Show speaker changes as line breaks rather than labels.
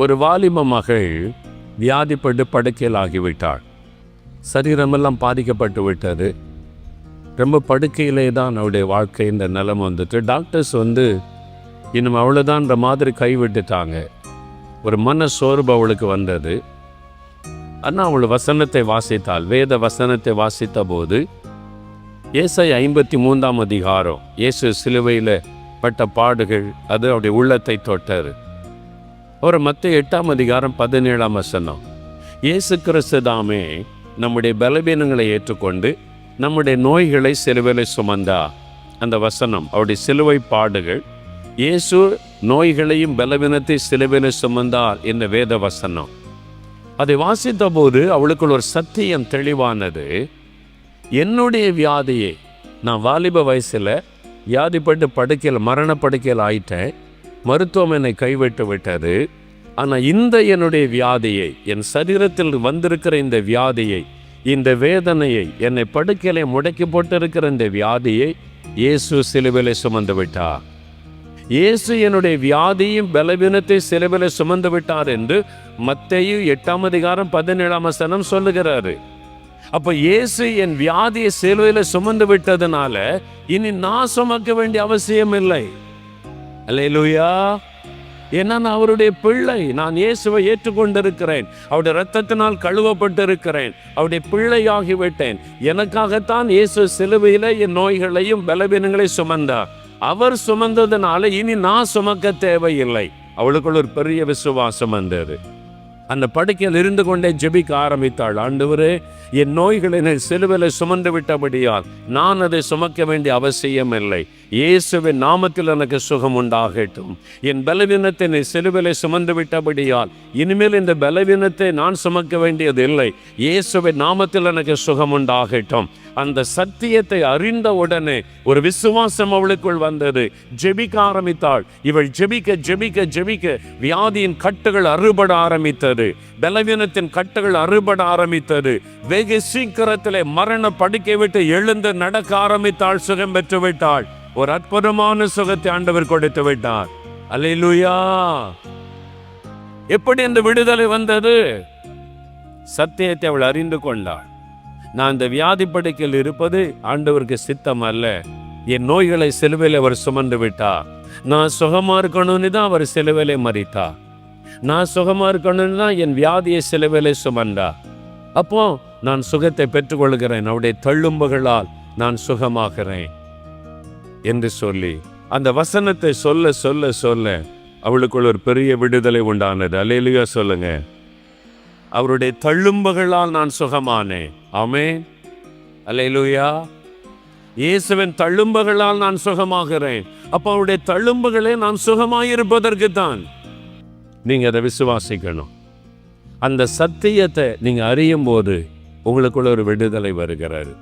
ஒரு வாலிப மகள் வியாதிப்பட்டு படுக்கையில் ஆகிவிட்டாள் சரீரமெல்லாம் பாதிக்கப்பட்டு விட்டது ரொம்ப படுக்கையிலே தான் அவளுடைய வாழ்க்கை இந்த நிலம் வந்துட்டு. டாக்டர்ஸ் வந்து இன்னும் அவ்வளோதான்ற மாதிரி கைவிட்டுட்டாங்க. ஒரு மன சோர்வு அவளுக்கு வந்தது. ஆனால் அவள் வசனத்தை வாசித்தாள். வேத வசனத்தை வாசித்த போது ஏசை ஐம்பத்தி மூன்றாம் அதிகாரம். இயேசு சிலுவையில் பட்ட பாடுகள் அது அவருடைய உள்ளத்தை தொட்டது. ஒரு மற்ற எட்டாம் அதிகாரம் பதினேழாம் வசனம். இயேசு கிறிஸ்து தாமே நம்முடைய பலவீனங்களை ஏற்றுக்கொண்டு நம்முடைய நோய்களை சிலுவையில் சுமந்தா. அந்த வசனம் அவருடைய சிலுவை பாடுகள் இயேசு நோய்களையும் பலவீனத்தை சிலுவையில் சுமந்தார் என்ற வேத வசனம். அதை வாசித்த போது அவளுக்குள் ஒரு சத்தியம் தெளிவானது. என்னுடைய வியாதியை நான் வாலிப வயசில் வியாதிப்பட்டு படுக்கையில் மரண படுக்கையில் ஆயிட்டேன். மருத்துவம் என்னை கைவிட்டு விட்டது. ஆனால் இந்த என்னுடைய வியாதியை என் சரீரத்தில் வந்திருக்கிற இந்த வியாதியை இந்த வேதனையை என்னை படுக்கையில முடக்கி போட்டிருக்கிற இந்த வியாதியை இயேசு சிலுவிலை சுமந்து விட்டார். இயேசு என்னுடைய வியாதியும் பலவீனத்தை சிலுவிலை சுமந்து விட்டார் என்று மத்தையும் எட்டாம் அதிகாரம் பதினேழாம் வசனம் சொல்லுகிறாரு. அப்போ இயேசு என் வியாதியை சிலுவையில் சுமந்து விட்டதுனால இனி நான் சுமக்க வேண்டிய அவசியம் இல்லை அல்லேலூயா. ஏன்னா நான் அவருடைய பிள்ளை நான் இயேசுவை ஏற்றுக்கொண்டிருக்கிறேன். அவருடைய ரத்தத்தினால் கழுவப்பட்டிருக்கிறேன். அவருடைய பிள்ளையாகி விட்டேன் எனக்காகத்தான் இயேசு சிலுவையில் என் நோய்களையும் பலவீனங்களை சுமந்தார். அவர் சுமந்ததுனால இனி நான் சுமக்க தேவையில்லை. அவளுக்குள்ள ஒரு பெரிய விசுவாசம் வந்தது. அந்த படுக்கையில் இருந்து கொண்டே ஜெபிக்க ஆரம்பித்தாள். ஆண்டவரே என் நோய்களை சிலுவையில் சுமந்து விட்டபடியால் நான் அதை சுமக்க வேண்டிய அவசியம் இல்லை இயேசுவின் நாமத்தில் எனக்கு சுகம் உண்டாகட்டும் என் பலவீனத்தை நீ சிலுவையில் சுமந்து விட்டபடியால் இனிமேல் இந்த பலவீனத்தை நான் சுமக்க வேண்டியது இல்லை இயேசுவின் நாமத்தில் எனக்கு சுகம் உண்டாகட்டும் அந்த சத்தியத்தை அறிந்த உடனே ஒரு விசுவாசம் அவளுக்குள் வந்தது. ஜெபிக்க ஆரம்பித்தாள். இவள் ஜெபிக்க ஜெபிக்க ஜெபிக்க வியாதியின் கட்டுகள் அறுபட ஆரம்பித்தது. பலவீனத்தின் கட்டுகள் அறுபட ஆரம்பித்தது. வெகு சீக்கிரத்திலே மரண படுக்கை விட்டு எழுந்து நடக்க ஆரம்பித்தாள் சுகம் பெற்று விட்டாள் ஒரு அற்புதமான சுகத்தை ஆண்டவர் கொடுத்து விட்டார். அலையிலுயா எப்படி அந்த விடுதலை வந்தது? சத்தியத்தை அவள் அறிந்து கொண்டாள். நான் இந்த வியாதி படுக்கையில் இருப்பது ஆண்டவருக்கு சித்தம் அல்ல என் நோய்களை சிலுவையில் அவர் சுமந்து விட்டார். நான் சுகமா இருக்கணும்னு தான் அவர் சிலுவையிலே மறித்தா நான் சுகமா இருக்கணும்னு தான் என் வியாதியை சிலுவையிலே சுமந்தா அப்போ நான் சுகத்தை பெற்றுக்கொள்கிறேன். அவருடைய தள்ளும்புகளால் நான் சுகமாகிறேன். என்று சொல்லி அந்த வசனத்தை சொல்ல சொல்ல சொல்ல அவளுக்குள் ஒரு பெரிய விடுதலை உண்டானது. அலையிலையா சொல்லுங்க. அவருடைய தள்ளும்புகளால் நான் சுகமானேன். ஆமே அலையிலுயா இயேசுவின் தழும்புகளால் நான் சுகமாகிறேன். அப்போ அவருடைய தள்ளும்புகளே நான் சுகமாயிருப்பதற்கு தான் நீங்க அதை விசுவாசிக்கணும். அந்த சத்தியத்தை நீங்க அறியும் போது உங்களுக்குள்ள ஒரு விடுதலை வருகிறாரு